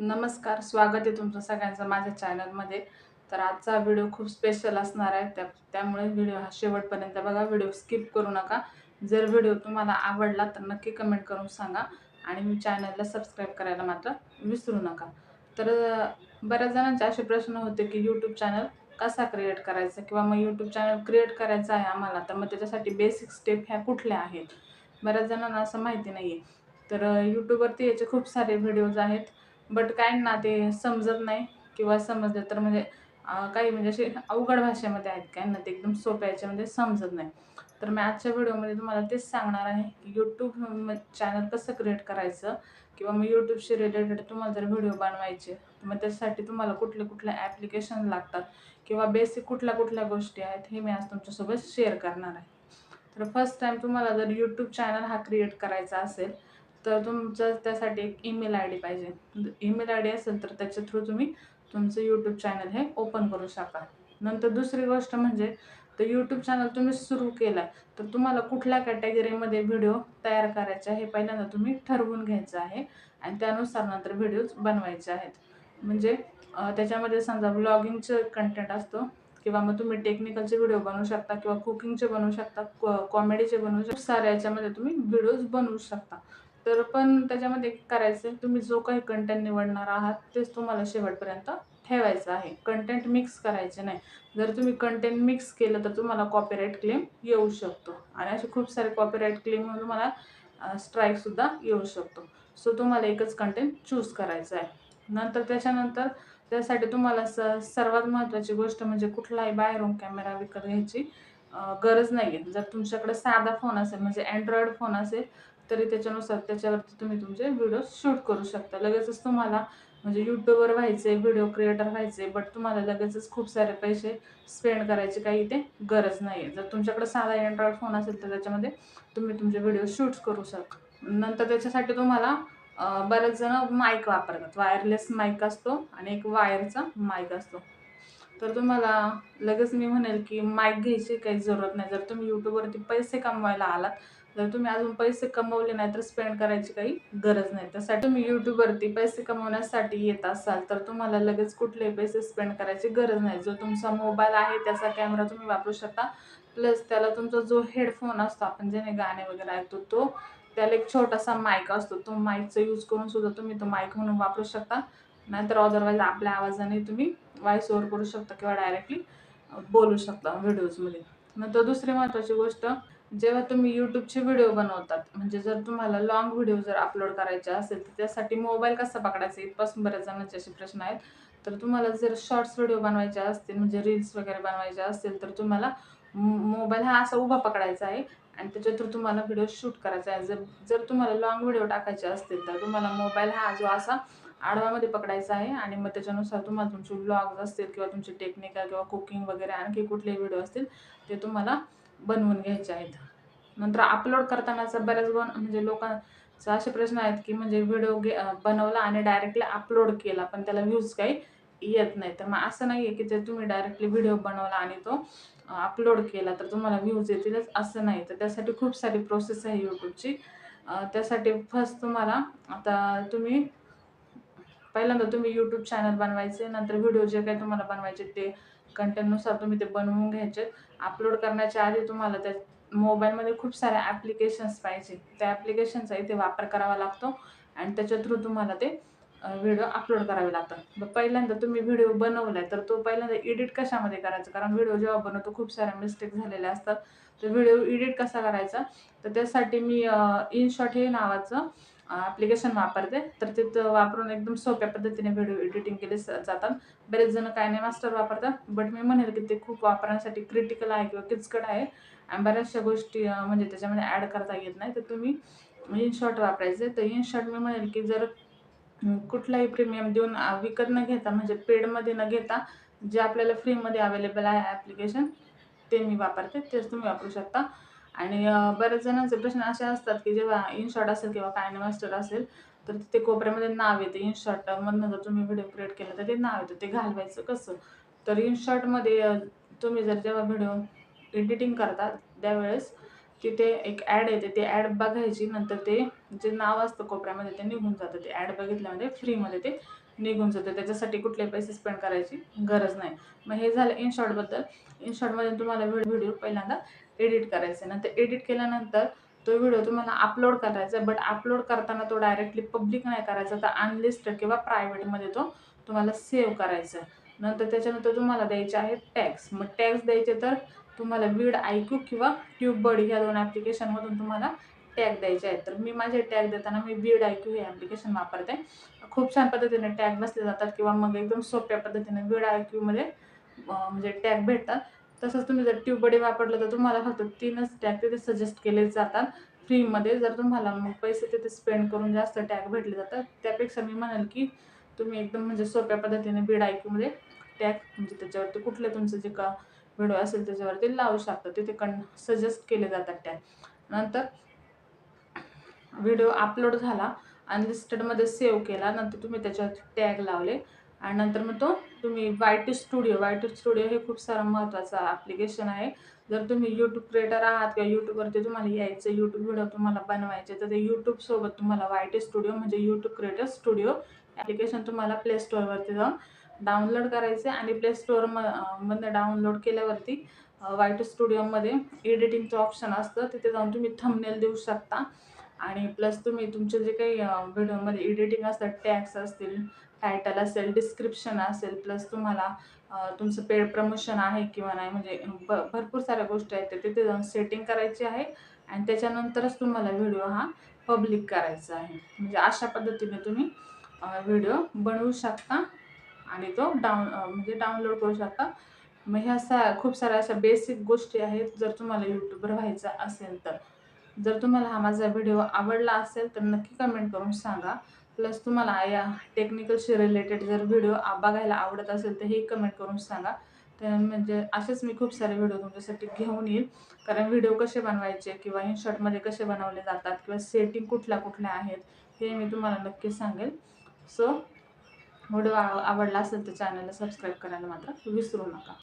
नमस्कार स्वागत आहे तुमचं सगळ्यांचं माझ्या चॅनलमध्ये. तर आजचा व्हिडिओ खूप स्पेशल असणार आहे. त्या त्यामुळे व्हिडिओ हा शेवटपर्यंत बघा. व्हिडिओ स्किप करू नका. जर व्हिडिओ तुम्हाला आवडला तर नक्की कमेंट करून सांगा. आणि मी चॅनलला सबस्क्राईब करायला मात्र विसरू नका. तर बऱ्याच जणांचे असे प्रश्न होते की यूट्यूब चॅनल कसा क्रिएट करायचा किंवा मग यूट्यूब चॅनल क्रिएट करायचा आहे आम्हाला तर मग त्याच्यासाठी बेसिक स्टेप ह्या कुठल्या आहेत? बऱ्याच जणांना असं माहिती नाही आहे तर यूट्यूबवरती याचे खूप सारे व्हिडिओज आहेत. बट काय ना ते समजत नाही किंवा समजले तर म्हणजे काही म्हणजे असे अवघड भाषेमध्ये आहेत काय ना ते एकदम सोप्या याच्यामध्ये समजत नाही. तर मी आजच्या व्हिडिओमध्ये तुम्हाला तेच सांगणार आहे की यूट्यूब चॅनल कसं क्रिएट करायचं किंवा मग यूट्यूबशी रिलेटेड तुम्हाला जर व्हिडिओ बनवायचे तर मग त्यासाठी तुम्हाला कुठले कुठले ॲप्लिकेशन लागतात किंवा बेसिक कुठल्या कुठल्या गोष्टी आहेत हे मी आज तुमच्यासोबत शेअर करणार आहे. तर फर्स्ट टाईम तुम्हाला जर यूट्यूब चॅनल हा क्रिएट करायचा असेल तर तुमचं त्यासाठी एक ईमेल आय डी पाहिजे. ईमेल आय डी असेल तर त्याच्या थ्रू तुम्ही तुमचं यूट्यूब चॅनल हे ओपन करू शकता नंतर दुसरी गोष्ट म्हणजे तर यूट्यूब चॅनल तुम्ही सुरू केला तर तुम्हाला कुठल्या कॅटेगरीमध्ये व्हिडिओ तयार करायचे आहे हे पहिल्यांदा तुम्ही ठरवून घ्यायचं आहे आणि त्यानुसार नंतर व्हिडिओज बनवायचे आहेत. म्हणजे त्याच्यामध्ये समजा ब्लॉगिंगचं कंटेंट असतो किंवा मग तुम्ही टेक्निकलचे व्हिडिओ बनवू शकता किंवा कुकिंगचे बनवू शकता कॉमेडीचे बनवू शकता साऱ्या सारे याच्यामध्ये तुम्ही व्हिडिओज बनवू शकता. तर पण त्याच्यामध्ये करायचं तुम्ही जो काही कंटेंट निवडणार आहात तेच तुम्हाला शेवटपर्यंत ठेवायचं आहे. कंटेंट मिक्स करायचे नाही. जर तुम्ही कंटेंट मिक्स केलं तर तुम्हाला कॉपीराईट क्लेम येऊ शकतो. आणि असे खूप सारे कॉपीराईट क्लेम तुम्हाला स्ट्राईकसुद्धा येऊ शकतो. सो तुम्हाला एकच कंटेंट चूज करायचं आहे. नंतर त्याच्यानंतर त्यासाठी तुम्हाला स सर्वात महत्त्वाची गोष्ट म्हणजे कुठलाही बाहेरून कॅमेरा विकत घ्यायची गरज नाही आहे जर तुमच्याकडे साधा फोन असेल म्हणजे अँड्रॉइड फोन असेल तरी त्याच्यानुसार त्याच्यावरती तुम्ही तुमचे व्हिडिओ शूट करू शकता. लगेचच तुम्हाला म्हणजे यूट्यूबवर व्हायचे व्हिडिओ क्रिएटर व्हायचे बट तुम्हाला लगेचच खूप सारे पैसे स्पेंड करायची काही इथे गरज नाही आहे जर तुमच्याकडे साधा अँड्रॉइड फोन असेल तर त्याच्यामध्ये तुम्ही तुमचे व्हिडिओ शूट करू शक नंतर त्याच्यासाठी तुम्हाला बरेच जण माईक वापरतात. वायरलेस माईक असतो आणि एक वायरचा माईक असतो. तर तुम्हाला लगेच मी म्हणेल की माईक घ्यायची काही जरूरत नाही. जर तुम्ही यूट्यूबवरती पैसे कमवायला आलात जर तुम्ही अजून पैसे कमवले नाही तर स्पेंड करायची काही गरज नाही. त्यासाठी तुम्ही यूट्यूबवरती पैसे कमवण्यासाठी येत असाल तर तुम्हाला लगेच कुठलेही पैसे स्पेंड करायची गरज नाही. जो तुमचा मोबाईल आहे त्याचा कॅमेरा तुम्ही वापरू शकता. प्लस त्याला तुमचा जो हेडफोन असतो आपण ज्याने गाणे वगैरे ऐकतो तो त्याला एक छोटासा माईक असतो. तो माईकचा यूज करून सुद्धा तुम्ही तो माईक म्हणून वापरू शकता. नाहीतर अदरवाईज आपल्या आवाजाने तुम्ही व्हॉइस ओव्हर करू शकता किंवा डायरेक्टली बोलू शकता व्हिडिओजमध्ये नंतर दुसरी महत्त्वाची गोष्ट जेव्हा तुम्ही यूट्यूबचे व्हिडिओ बनवतात म्हणजे जर तुम्हाला लॉंग व्हिडिओ जर अपलोड करायचे असेल तर त्यासाठी मोबाईल कसा पकडायचा? इथपासून बऱ्याच जणांचे असे प्रश्न आहेत. तर तुम्हाला जर शॉर्ट्स व्हिडिओ बनवायचे असतील म्हणजे रील्स वगैरे बनवायचे असतील तर तुम्हाला मोबाईल हा असा उभा पकडायचा आहे. आणि त्याच्या थ्रू तुम्हाला व्हिडिओ शूट करायचा आहे. जर जर तुम्हाला लॉंग व्हिडिओ टाकायचे असतील तर तुम्हाला मोबाईल हा जो असा आडवामध्ये पकडायचा आहे. आणि मग त्याच्यानुसार तुम्हाला तुमचे ब्लॉग्स असतील किंवा तुमचे टेक्निकल किंवा कुकिंग वगैरे आणखी कुठले व्हिडिओ असतील ते तुम्हाला बनवून घ्यायचे आहेत. नंतर अपलोड करतानाचा बऱ्याच बन म्हणजे लोकांचा असे प्रश्न आहेत की म्हणजे व्हिडिओ गे बनवला आणि डायरेक्टली अपलोड केला पण त्याला व्ह्यूज काही येत नाही. तर मग असं नाही आहे की जर तुम्ही डायरेक्टली व्हिडिओ बनवला आणि तो अपलोड केला तर तुम्हाला व्ह्यूज येतीलच असं नाही. तर त्यासाठी खूप सारी प्रोसेस आहे यूट्यूबची त्यासाठी फर्स्ट तुम्हाला आता तुम्ही पहिल्यांदा तुम्ही यूट्यूब चॅनल बनवायचे नंतर व्हिडिओ जे काही तुम्हाला बनवायचे ते कंटेंटनुसार तुम्ही ते बनवून घ्यायचे. अपलोड करण्याच्या आधी तुम्हाला त्या मोबाईलमध्ये खूप साऱ्या ॲप्लिकेशन्स पाहिजे. त्या ॲप्लिकेशनचा इथे वापर करावा लागतो आणि त्याच्या थ्रू तुम्हाला ते व्हिडिओ अपलोड करावे लागतात. मग पहिल्यांदा तुम्ही व्हिडिओ बनवलाय तर तो पहिल्यांदा एडिट कशामध्ये करायचा? कारण व्हिडिओ जेव्हा बनवतो खूप साऱ्या मिस्टेक झालेल्या असतात. तर व्हिडिओ एडिट कसा करायचा? तर त्यासाठी मी इनशॉट हे नावाचं ॲप्लिकेशन वापरते तर तिथं वापरून एकदम सोप्या पद्धतीने व्हिडिओ एडिटिंग केले जातात. बरेच जण काय नाही मास्टर वापरतात बट मी म्हणेल की ते खूप वापरण्यासाठी क्रिटिकल आहे किंवा किचकट आहे. आणि बऱ्याचशा गोष्टी म्हणजे त्याच्यामध्ये ॲड करता येत नाही तर तुम्ही इनशॉट वापरायचे. तर इनशॉट मी म्हणेल की जर कुठलाही प्रीमियम देऊन विकत न घेता म्हणजे पेडमध्ये न घेता जे आपल्याला फ्रीमध्ये अवेलेबल आहे ॲप्लिकेशन ते मी वापरते. तेच तुम्ही वापरू शकता. आणि बऱ्याच जणांचे प्रश्न असे असतात की जेव्हा इनशॉट असेल किंवा काय मास्टर असेल तर तिथे कोपऱ्यामध्ये नाव येते. इनशॉटमधनं जर तुम्ही व्हिडिओ क्रिएट केला तर ते नाव येतं. ते घालवायचं कसं? तर इनशॉटमध्ये तुम्ही जर जेव्हा व्हिडिओ एडिटिंग करता त्यावेळेस तिथे एक ॲड येते. ते ॲड बघायची नंतर ते जे नाव असतं कोपऱ्यामध्ये ते निघून जातं. ते ॲड बघितल्यामध्ये फ्रीमध्ये ते निघून जातं. त्याच्यासाठी कुठलेही पैसे स्पेंड करायची गरज नाही. मग हे झालं इनशॉटबद्दल इनशॉटमध्ये तुम्हाला व्हिडिओ पहिल्यांदा एडिट करायचं आहे नंतर एडिट केल्यानंतर तो व्हिडिओ तुम्हाला अपलोड करायचा बट अपलोड करताना तो डायरेक्टली पब्लिक नाही करायचा तर अनलिस्टेड किंवा प्रायव्हेटमध्ये तो तुम्हाला सेव्ह करायचा नंतर त्याच्यानंतर तुम्हाला द्यायचे आहेत टॅक्स मग टॅक्स द्यायचे तर तुम्हाला वीड आयक्यू किंवा ट्यूबबड ह्या दोन ॲप्लिकेशनमधून तुम्हाला टॅग द्यायचे आहेत. तर मी माझे टॅग देताना मी बीड आयक्यू हे ॲप्लिकेशन वापरते. खूप छान पद्धतीने टॅग बसले जातात किंवा मग एकदम सोप्या पद्धतीने बीड आयक्यूमध्ये म्हणजे टॅग भेटतात. तसंच तुम्ही जर ट्यूबबडी वापरलं तर तुम्हाला फक्त तीनच टॅग तिथे सजेस्ट केले जातात. फ्रीमध्ये जर तुम्हाला मग पैसे तिथे स्पेंड करून जास्त टॅग भेटले जातात त्यापेक्षा मी म्हणेल की तुम्ही एकदम म्हणजे सोप्या पद्धतीने बीड आयक्यूमध्ये टॅग म्हणजे त्याच्यावरती कुठले तुमचं जे का व्हिडिओ असेल त्याच्यावरती लावू शकता. तिथे कण सजेस्ट केले जातात टॅग नंतर व्हिडिओ अपलोड झाला अनलिस्टेडमध्ये सेव्ह केला नंतर तुम्ही त्याच्यावरती टॅग लावले. आणि नंतर मग तो तुम्ही वाय स्टुडिओ वाय स्टुडिओ हे खूप सारं महत्त्वाचं ॲप्लिकेशन आहे. जर तुम्ही यूट्यूब क्रिएटर आहात किंवा यूट्यूबवरती तुम्हाला यायचं यूट्यूब व्हिडिओ तुम्हाला बनवायचे तर ते यूट्यूबसोबत तुम्हाला वाय स्टुडिओ म्हणजे यूट्यूब क्रिएटर स्टुडिओ ॲप्लिकेशन तुम्हाला प्ले स्टोअरवरती जाऊन डाउनलोड करायचे आणि प्ले स्टोअर म मध्ये डाउनलोड केल्यावरती वाईट स्टुडिओमध्ये एडिटिंगचं ऑप्शन असतं. तिथे जाऊन तुम्ही थंबनेल देऊ शकता. आणि प्लस तुम्ही तुमचे जे काही व्हिडिओमध्ये एडिटिंग असतात टॅक्स असतील टायटल असेल डिस्क्रिप्शन असेल प्लस तुम्हाला तुमचं पेड प्रमोशन आहे किंवा नाही म्हणजे ब भरपूर साऱ्या गोष्टी आहेत ते तिथे जाऊन सेटिंग करायची आहे आणि त्याच्यानंतरच तुम्हाला व्हिडिओ हा पब्लिक करायचा आहे. म्हणजे अशा पद्धतीने तुम्ही व्हिडिओ बनवू शकता आणि तो डाऊन म्हणजे डाउनलोड करू शकता. मग ह्या सा खूप साऱ्या अशा बेसिक गोष्टी आहेत जर तुम्हाला यूट्यूबर व्हायचं असेल तर. जर तुम्हाला हा माझा व्हिडिओ आवडला असेल तर नक्की कमेंट करून सांगा. प्लस तुम्हाला या टेक्निकलशी रिलेटेड जर व्हिडिओ बघायला आवडत असेल तर हे कमेंट करून सांगा. तर म्हणजे असेच मी खूप सारे व्हिडिओ तुमच्यासाठी घेऊन येईल. कारण व्हिडिओ कसे बनवायचे किंवा इन शॉर्टमध्ये कसे बनवले जातात किंवा सेटिंग कुठल्या कुठल्या आहेत हे मी तुम्हाला नक्की सांगेल. सो व्हिडिओ आवडला असेल तर चॅनलला सबस्क्राईब करायला मात्र विसरू नका.